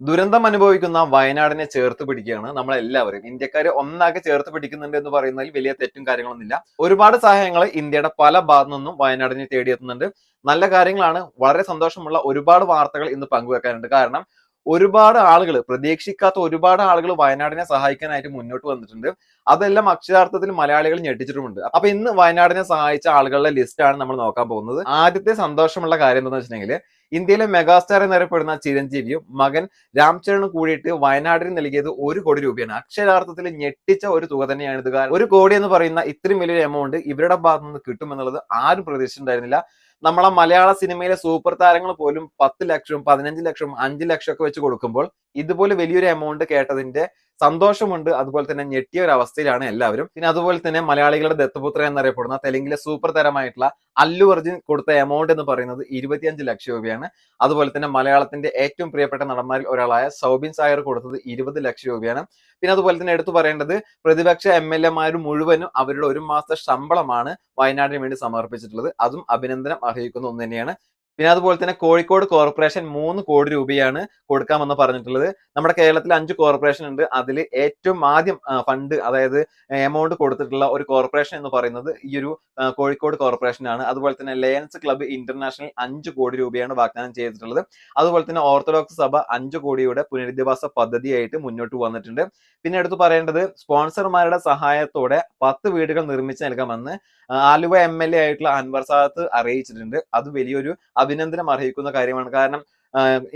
ദുരന്തം അനുഭവിക്കുന്ന വയനാടിനെ ചേർത്ത് പിടിക്കുകയാണ് നമ്മളെല്ലാവരും. ഇന്ത്യക്കാർ ഒന്നാകെ ചേർത്ത് പിടിക്കുന്നുണ്ട് എന്ന് പറയുന്നതിൽ വലിയ തെറ്റും കാര്യങ്ങളൊന്നുമില്ല. ഒരുപാട് സഹായങ്ങൾ ഇന്ത്യയുടെ പല ഭാഗത്തു നിന്നും വയനാടിനെ തേടിയെത്തുന്നുണ്ട്. നല്ല കാര്യങ്ങളാണ്. വളരെ സന്തോഷമുള്ള ഒരുപാട് വാർത്തകൾ ഇന്ന് പങ്കുവെക്കാനുണ്ട്. കാരണം ഒരുപാട് ആളുകൾ പ്രതീക്ഷിക്കാത്ത ഒരുപാട് ആളുകൾ വയനാടിനെ സഹായിക്കാനായിട്ട് മുന്നോട്ട് വന്നിട്ടുണ്ട്. അതെല്ലാം അക്ഷരാർത്ഥത്തിൽ മലയാളികൾ ഞെട്ടിച്ചിട്ടുമുണ്ട്. അപ്പൊ ഇന്ന് വയനാടിനെ സഹായിച്ച ആളുകളുടെ ലിസ്റ്റാണ് നമ്മൾ നോക്കാൻ പോകുന്നത്. ആദ്യത്തെ സന്തോഷമുള്ള കാര്യം എന്താണെന്ന് വെച്ചിട്ടുണ്ടെങ്കിൽ ഇന്ത്യയിലെ മെഗാസ്റ്റാർ എന്നറിയപ്പെടുന്ന ചിരഞ്ജീവിയും മകൻ രാംചരണും കൂടിയിട്ട് വയനാടിന് നൽകിയത് ഒരു കോടി രൂപയാണ്. അക്ഷരാർത്ഥത്തിൽ ഞെട്ടിച്ച ഒരു തുക തന്നെയാണ് ഇത്. ഒരു കോടി എന്ന് പറയുന്ന ഇത്രയും വലിയൊരു എമൗണ്ട് ഇവരുടെ ഭാഗത്തുനിന്ന് കിട്ടുമെന്നുള്ളത് ആരും പ്രതീക്ഷിച്ചിട്ടുണ്ടായിരുന്നില്ല. നമ്മളെ മലയാള സിനിമയിലെ സൂപ്പർ താരങ്ങൾ പോലും പത്ത് ലക്ഷം പതിനഞ്ച് ലക്ഷം അഞ്ച് ലക്ഷം ഒക്കെ വെച്ച് കൊടുക്കുമ്പോൾ ഇതുപോലെ വലിയൊരു എമൗണ്ട് കേട്ടതിന്റെ സന്തോഷമുണ്ട്. അതുപോലെ തന്നെ ഞെട്ടിയ ഒരു അവസ്ഥയിലാണ് എല്ലാവരും. പിന്നെ അതുപോലെ തന്നെ മലയാളികളുടെ ദത്തപുത്ര എന്നറിയപ്പെടുന്ന തെലുങ്കിലെ സൂപ്പർ തരമായിട്ടുള്ള അല്ലു അർജുൻ കൊടുത്ത എമൗണ്ട് എന്ന് പറയുന്നത് ഇരുപത്തിയഞ്ച് ലക്ഷം രൂപയാണ്. അതുപോലെ തന്നെ മലയാളത്തിന്റെ ഏറ്റവും പ്രിയപ്പെട്ട നടന്മാരിൽ ഒരാളായ സൗബിൻ സായർ കൊടുത്തത് ഇരുപത് ലക്ഷം രൂപയാണ്. പിന്നെ അതുപോലെ തന്നെ എടുത്തു പറയേണ്ടത് പ്രതിപക്ഷ എം എൽ എമാരും മുഴുവനും അവരുടെ ഒരു മാസത്തെ ശമ്പളമാണ് വയനാടിന് വേണ്ടി സമർപ്പിച്ചിട്ടുള്ളത്. അതും അഭിനന്ദനം അർഹിക്കുന്ന ഒന്ന് തന്നെയാണ്. പിന്നെ അതുപോലെ തന്നെ കോഴിക്കോട് കോർപ്പറേഷൻ മൂന്ന് കോടി രൂപയാണ് കൊടുക്കാമെന്ന് പറഞ്ഞിട്ടുള്ളത്. നമ്മുടെ കേരളത്തിൽ അഞ്ച് കോർപ്പറേഷൻ ഉണ്ട്. അതിൽ ഏറ്റവും ആദ്യം ഫണ്ട് അതായത് എമൗണ്ട് കൊടുത്തിട്ടുള്ള ഒരു കോർപ്പറേഷൻ എന്ന് പറയുന്നത് ഈ ഒരു കോഴിക്കോട് കോർപ്പറേഷൻ ആണ്. അതുപോലെ തന്നെ ലയൻസ് ക്ലബ്ബ് ഇന്റർനാഷണൽ അഞ്ച് കോടി രൂപയാണ് വാഗ്ദാനം ചെയ്തിട്ടുള്ളത്. അതുപോലെ തന്നെ ഓർത്തഡോക്സ് സഭ അഞ്ച് കോടിയുടെ പുനരധിവാസ പദ്ധതിയായിട്ട് മുന്നോട്ട് വന്നിട്ടുണ്ട്. പിന്നെ എടുത്തു പറയേണ്ടത് സ്പോൺസർമാരുടെ സഹായത്തോടെ പത്ത് വീടുകൾ നിർമ്മിച്ചു നൽകാമെന്ന് ആലുവ എം എൽ എ ആയിട്ടുള്ള അൻവർ സാദത്ത് അറിയിച്ചിട്ടുണ്ട്. അത് വലിയൊരു അഭിനന്ദനം അർഹിക്കുന്ന കാര്യമാണ്. കാരണം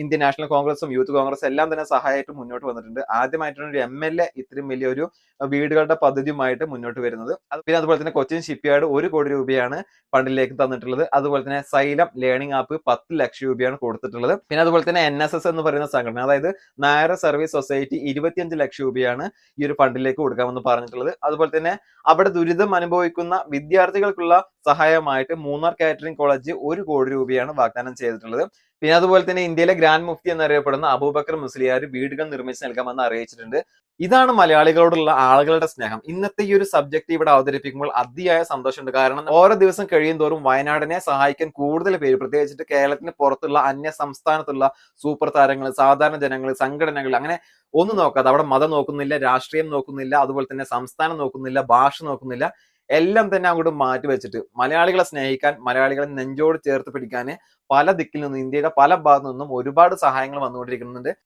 ഇന്ത്യൻ നാഷണൽ കോൺഗ്രസും യൂത്ത് കോൺഗ്രസും എല്ലാം തന്നെ സഹായമായിട്ട് മുന്നോട്ട് വന്നിട്ടുണ്ട്. ആദ്യമായിട്ടാണ് ഒരു എം എൽ എ ഇത്രയും വലിയൊരു വീടുകളുടെ പദ്ധതിയുമായിട്ട് മുന്നോട്ട് വരുന്നത്. പിന്നെ അതുപോലെ തന്നെ കൊച്ചിൻ ഷിപ്പ്യാർഡ് ഒരു കോടി രൂപയാണ് ഫണ്ടിലേക്ക് തന്നിട്ടുള്ളത്. അതുപോലെ തന്നെ സൈലം ലേണിംഗ് ആപ്പ് പത്ത് ലക്ഷം രൂപയാണ് കൊടുത്തിട്ടുള്ളത്. പിന്നെ അതുപോലെ തന്നെ എൻ എസ് എസ് എന്ന് പറയുന്ന സംഘടന അതായത് നായർ സർവീസ് സൊസൈറ്റി ഇരുപത്തിയഞ്ച് ലക്ഷം രൂപയാണ് ഈ ഒരു ഫണ്ടിലേക്ക് കൊടുക്കാമെന്ന് പറഞ്ഞിട്ടുള്ളത്. അതുപോലെ തന്നെ അവിടെ ദുരിതം അനുഭവിക്കുന്ന വിദ്യാർത്ഥികൾക്കുള്ള സഹായമായിട്ട് മൂന്നാർ കാറ്ററിംഗ് കോളേജ് ഒരു കോടി രൂപയാണ് വാഗ്ദാനം ചെയ്തിട്ടുള്ളത്. പിന്നെ അതുപോലെ തന്നെ ഇന്ത്യയിലെ ഗ്രാൻഡ് മുഫ്തി എന്നറിയപ്പെടുന്ന അബൂബക്കർ മുസ്ലിയാർ വീടുകൾ നിർമ്മിച്ച് നൽകാമെന്ന് അറിയിച്ചിട്ടുണ്ട്. ഇതാണ് മലയാളികളോടുള്ള ആളുകളുടെ സ്നേഹം. ഇന്നത്തെ ഈ ഒരു സബ്ജക്ട് ഇവിടെ അവതരിപ്പിക്കുമ്പോൾ അതിയായ സന്തോഷമുണ്ട്. കാരണം ഓരോ ദിവസം കഴിയും തോറും വയനാടിനെ സഹായിക്കാൻ കൂടുതൽ പേര് പ്രത്യേകിച്ചിട്ട് കേരളത്തിന് പുറത്തുള്ള അന്യ സംസ്ഥാനത്തുള്ള സൂപ്പർ താരങ്ങൾ സാധാരണ ജനങ്ങൾ സംഘടനകൾ അങ്ങനെ ഒന്നും നോക്കാതെ അവിടെ മതം നോക്കുന്നില്ല രാഷ്ട്രീയം നോക്കുന്നില്ല അതുപോലെ തന്നെ സംസ്ഥാനം നോക്കുന്നില്ല ഭാഷ നോക്കുന്നില്ല. എല്ലാം തന്നെ അങ്ങോട്ട് മാറ്റി വെച്ചിട്ട് മലയാളികളെ സ്നേഹിക്കാൻ മലയാളികളെ നെഞ്ചോട് ചേർത്ത് പിടിക്കാൻ പല ദിക്കിൽ നിന്നും ഇന്ത്യയുടെ പല ഭാഗത്തു നിന്നും ഒരുപാട് സഹായങ്ങൾ വന്നുകൊണ്ടിരിക്കുന്നുണ്ട്.